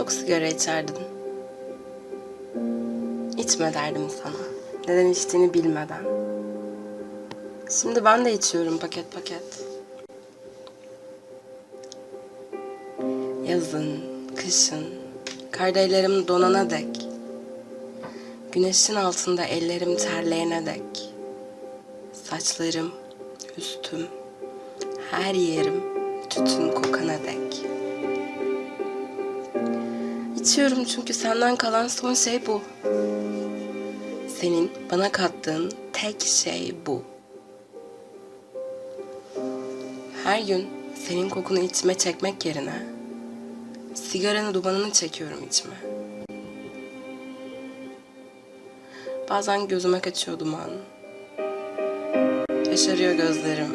çok sigara içerdin. İçme derdim sana. Neden içtiğini bilmeden. Şimdi ben de içiyorum paket paket. Yazın, kışın, kar ellerim donana dek. Güneşin altında ellerim terleyene dek. Saçlarım, üstüm, her yerim tütün kokana dek. İçiyorum çünkü senden kalan son şey bu. Senin bana kattığın tek şey bu. Her gün senin kokunu içime çekmek yerine sigaranın dumanını çekiyorum içime. Bazen gözüme kaçıyor duman. Yaşarıyor gözlerim.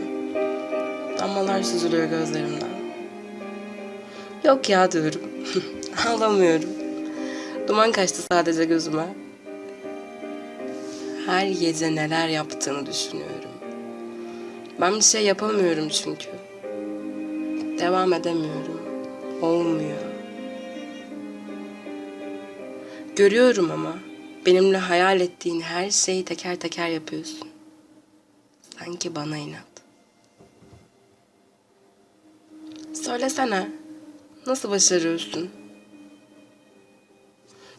Damlalar süzülüyor gözlerimden. Yok ya diyorum. Ağlamıyorum. Duman kaçtı sadece gözüme. Her gece neler yaptığını düşünüyorum. Ben bir şey yapamıyorum çünkü. Devam edemiyorum. Olmuyor. Görüyorum ama benimle hayal ettiğin her şeyi teker teker yapıyorsun. Sanki bana inat. Söylesene. Nasıl başarıyorsun?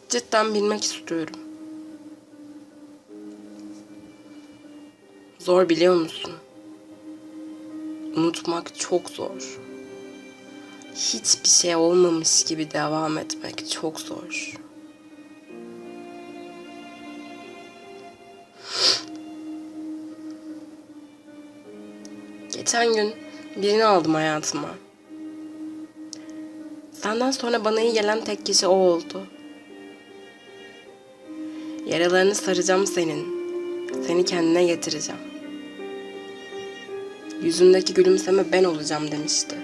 Cidden bilmek istiyorum. Zor biliyor musun? Unutmak çok zor. Hiçbir şey olmamış gibi devam etmek çok zor. Geçen gün birini aldım hayatıma. Senden sonra bana iyi gelen tek kişi o oldu. Yaralarını saracağım senin. Seni kendine getireceğim. Yüzündeki gülümseme ben olacağım demişti.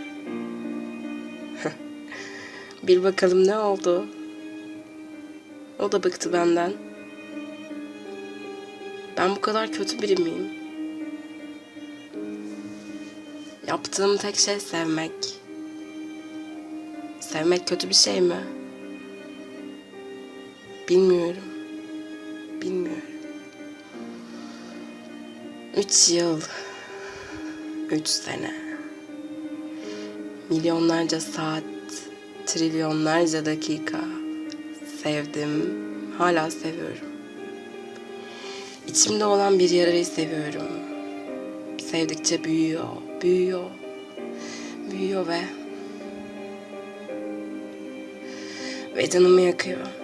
Bir bakalım ne oldu? O da bıktı benden. Ben bu kadar kötü biri miyim? Yaptığım tek şey sevmek. Sevmek kötü bir şey mi? Bilmiyorum. Bilmiyorum. Üç yıl. Üç sene. Milyonlarca saat. Trilyonlarca dakika. Sevdim. Hala seviyorum. İçimde olan bir yarayı seviyorum. Sevdikçe büyüyor, büyüyor. Büyüyor ve ve canımı yakıyor.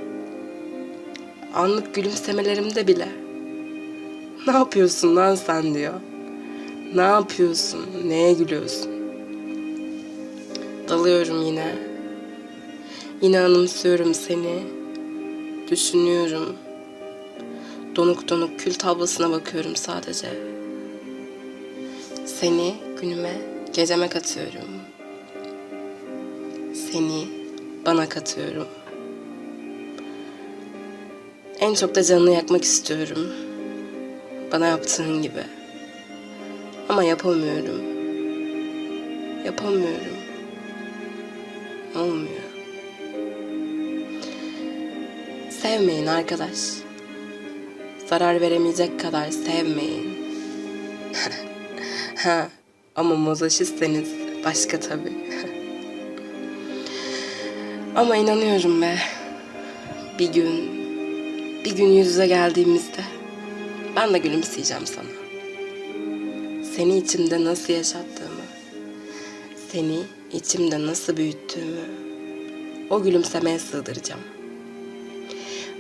Anlık gülümsemelerimde bile. Ne yapıyorsun lan sen diyor. Ne yapıyorsun? Neye gülüyorsun? Dalıyorum yine. Yine anımsıyorum seni. Düşünüyorum. Donuk donuk kül tablasına bakıyorum sadece. Seni günüme, geceme katıyorum. Seni bana katıyorum. En çok da canını yakmak istiyorum. Bana yaptığın gibi. Ama yapamıyorum. Yapamıyorum. Olmuyor. Sevmeyin arkadaş. Zarar veremeyecek kadar sevmeyin. ha, ama mozaşistseniz başka tabii. ama inanıyorum be. Bir gün, bir gün yüz yüze geldiğimizde ben de gülümseyeceğim sana. Seni içimde nasıl yaşattığımı, seni içimde nasıl büyüttüğümü o gülümsemeye sığdıracağım.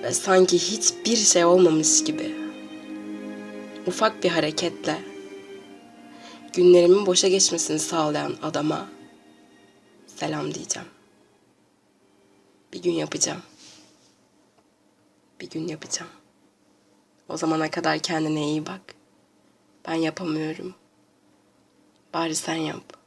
Ve sanki hiçbir şey olmamış gibi ufak bir hareketle günlerimin boşa geçmesini sağlayan adama selam diyeceğim. Bir gün yapacağım. Bir gün yapacağım. O zamana kadar kendine iyi bak. Ben yapamıyorum. Bari sen yap.